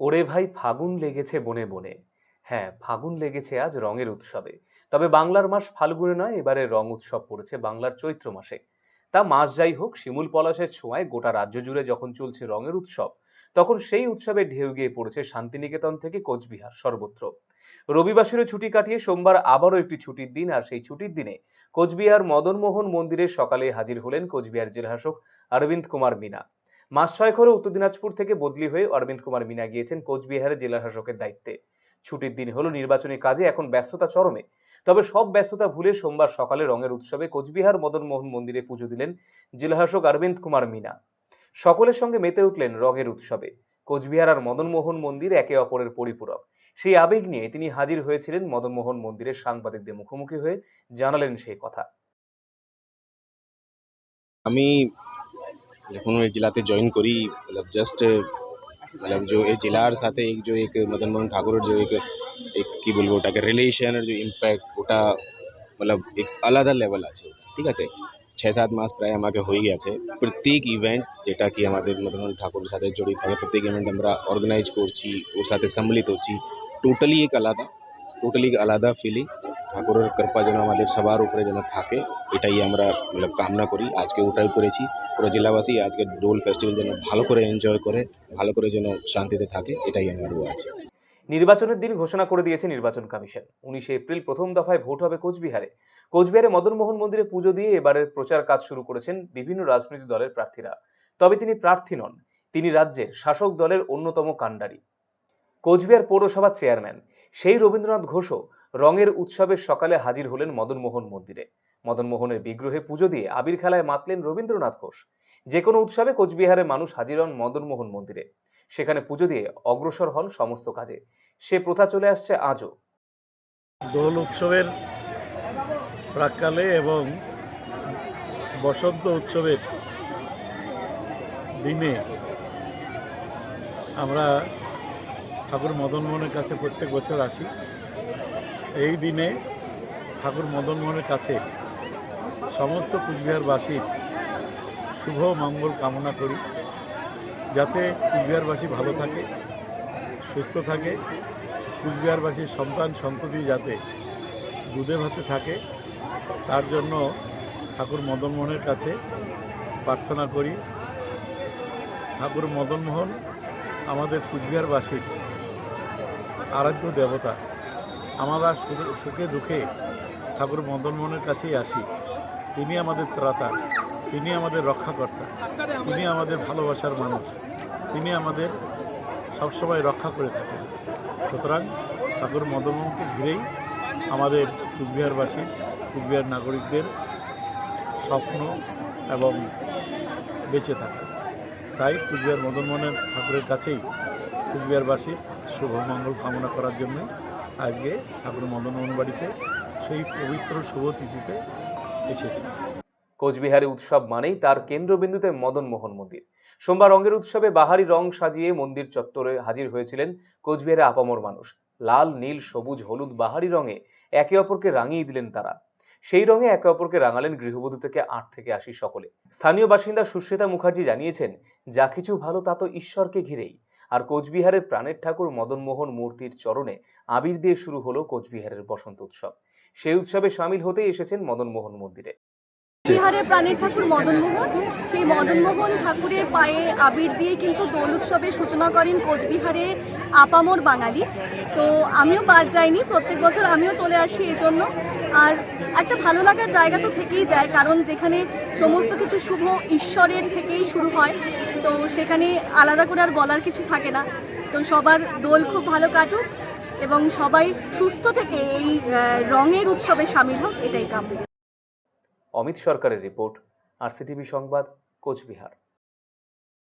ওরে ভাই ফাগুন লেগেছে বনে বনে। হ্যাঁ ফাগুন লেগেছে আজ রঙের উৎসবে। তবে বাংলার মাস ফাল্গুনে নয়, এবারে রং উৎসব পড়েছে বাংলার চৈত্র মাসে। তা মাস যাই হোক, শিমুল পলাশের ছোঁয়ায় গোটা রাজ্য জুড়ে যখন চলছে রঙের উৎসব, তখন সেই উৎসবে ঢেউ গিয়ে পড়েছে শান্তিনিকেতন থেকে কোচবিহার সর্বত্র। রবিবাসেরও ছুটি কাটিয়ে সোমবার আবারও একটি ছুটির দিন, আর সেই ছুটির দিনে কোচবিহার মদনমোহন মন্দিরে সকালে হাজির হলেন কোচবিহার জেলাশাসক অরবিন্দ কুমার মিনা। মাস ছয়েক হলো উত্তর দিনাজপুর থেকে বদলি হয়ে অরবিন্দ কুমার মিনা গিয়েছেন কোচবিহারের জেলা শাসকের দায়িত্বে। ছুটির দিন হলো নির্বাচনী কাজে এখন ব্যস্ততা চরমে। তবে সব ব্যস্ততা ভুলে সোমবার সকালে রঙের উৎসবে কোচবিহার মদনমোহন মন্দিরে পুজো দিলেন জেলাশাসক অরবিন্দ কুমার মিনা। সকলের সঙ্গে মেতে উঠলেন রঙের উৎসবে। কোচবিহার আর মদনমোহন মন্দির একে অপরের পরিপূরক। সেই আবেগ নিয়ে তিনি হাজির হয়েছিলেন মদনমোহন মন্দিরের সাংবাদিকদের মুখোমুখি হয়ে জানালেন সেই কথা। আমি जखन जिलाते जॉन करी मतलब जस्ट मतलब जो ए जिलार साथ एक, जो एक मदन मोहन ठाकुर, जो एक एक की बोलबो ओटा के रिलेशन और जो इम्पैक्ट ओटा मतलब एक अलादा लेवल आ ठीक है छः सात मास प्राय हमारा के हो ही गया छे। प्रत्येक इवेंट जेटा कि हमारे मदन मोहन ठाकुर साथे जुड़ी था, प्रत्येक इवेंट हमरा ऑर्गेनाइज कर सम्मिलित हो एक अलादा टोटली एक अलादा फीलिंग ঠাকুরের কৃপা যেন আমাদের সবার উপরে যেন থাকে, এটাই আমরা মানে কামনা করি। আজকে ওটাই করেছি। পুরো জেলাবাসী আজকে দোল ফেস্টিভ্যাল যেন ভালো করে এনজয় করে, ভালো করে যেন শান্তিতে থাকে, এটাই আমার আছে। নির্বাচনের দিন ঘোষণা করে দিয়েছে নির্বাচন কমিশন। উনিশে এপ্রিল প্রথম দফায় ভোট হবে কোচবিহারে। কোচবিহারে মদনমোহন মন্দিরে পুজো দিয়ে এবারের প্রচার কাজ শুরু করেছেন বিভিন্ন রাজনৈতিক দলের প্রার্থীরা। তবে তিনি প্রার্থী নন, তিনি রাজ্যের শাসক দলের অন্যতম কাণ্ডারি। কোচবিহার পৌরসভার চেয়ারম্যান সেই রবীন্দ্রনাথ ঘোষও রঙের উৎসবের সকালে হাজির হলেন মদনমোহন মন্দিরে। মদনমোহনের বিগ্রহে পুজো দিয়ে আবির খেলায় মাতলেন রবীন্দ্রনাথ ঘোষ। যে কোনো উৎসবে কোচবিহারের মানুষ হাজির হন মদনমোহন মন্দিরে। সেখানে পুজো দিয়ে অগ্রসর হন সমস্ত কাজে। সে প্রথা চলে আসছে আজও। দোল উৎসবের প্রাককালে এবং বসন্ত উৎসবের দিনে আমরা ঠাকুর মদনমোহনের কাছে প্রত্যেক বছর আসি। এই দিনে ঠাকুর মদনমোহনের কাছে সমস্ত কুচবিহারবাসীর শুভ মঙ্গল কামনা করি, যাতে কুচবিহারবাসী ভালো থাকে, সুস্থ থাকে, কুচবিহারবাসীর সন্তান সন্ততি যাতে দুধে ভাতে থাকে। তার জন্য ঠাকুর মদনমোহনের কাছে প্রার্থনা করি। ঠাকুর মদনমোহন আমাদের কুচবিহারবাসীর আরাধ্য দেবতা, আমরা সুখে- দুঃখে ঠাকুর মদনমোহনের কাছেই আসি। তিনি আমাদের ত্রাতা, তিনি আমাদের রক্ষাকর্তা, তিনি আমাদের ভালোবাসার মানুষ, তিনি আমাদের সবসময় রক্ষা করে থাকেন। সুতরাং ঠাকুর মদনমোহনকে ঘিরেই আমাদের কুচবিহারবাসী, কুচবিহার নাগরিকদের স্বপ্ন এবং বেঁচে থাকা তাই কুচবিহার মদনমোহনের ঠাকুরের কাছেই কুচবিহারবাসীর শুভমঙ্গল কামনা করার জন্য আজকে ঠাকুর মদনমোহন বাড়িতে সেই পবিত্র শুভ তিথিতে এসেছি। কোচবিহারে উৎসব মানেই তার কেন্দ্রবিন্দুতে মদনমোহন মন্দির। সোমবার রঙের উৎসবে বাহারি রং সাজিয়ে মন্দির চত্বরে হাজির হয়েছিলেন কোচবিহারে আপামর মানুষ। লাল, নীল, সবুজ, হলুদ বাহারি রঙে একে অপরকে রাঙিয়ে দিলেন তারা। সেই রঙে একে অপরকে রাঙালেন গৃহবধূ থেকে আট থেকে আশি সকলে। স্থানীয় বাসিন্দা সুশ্বেতা মুখার্জি জানিয়েছেন, যা কিছু ভালো তা তো ঈশ্বরকে ঘিরেই। আর কোচবিহারের প্রাণের ঠাকুর মদনমোহন মূর্তির চরণে আবির দিয়ে শুরু হলো কোচবিহারের বসন্ত উৎসব। সেই উৎসবে সামিল হতে এসেছেন মদনমোহন মন্দিরে। বিহারে প্রাণের ঠাকুর মদনমোহন, সেই মদনমোহন ঠাকুরের পায়ে আবির দিয়ে কিন্তু দোল উৎসবের সূচনা করেন কোচবিহারে আপামর বাঙালি। তো আমিও বাদ যাইনি, প্রত্যেক বছর আমিও চলে আসি এই জন্য আর একটা ভালো লাগার জায়গা তো থেকেই যায়, কারণ যেখানে সমস্ত কিছু শুভ ঈশ্বরের থেকেই শুরু হয়, তো সেখানে আলাদা করে আর বলার কিছু থাকে না। তো সবার দোল খুব ভালো কাটুক এবং সবাই সুস্থ থেকে এই রঙের উৎসবে সামিল হোক, এটাই কাম্য। অমিত সরকারের রিপোর্ট আরসিটিভি সংবাদ, কোচবিহার।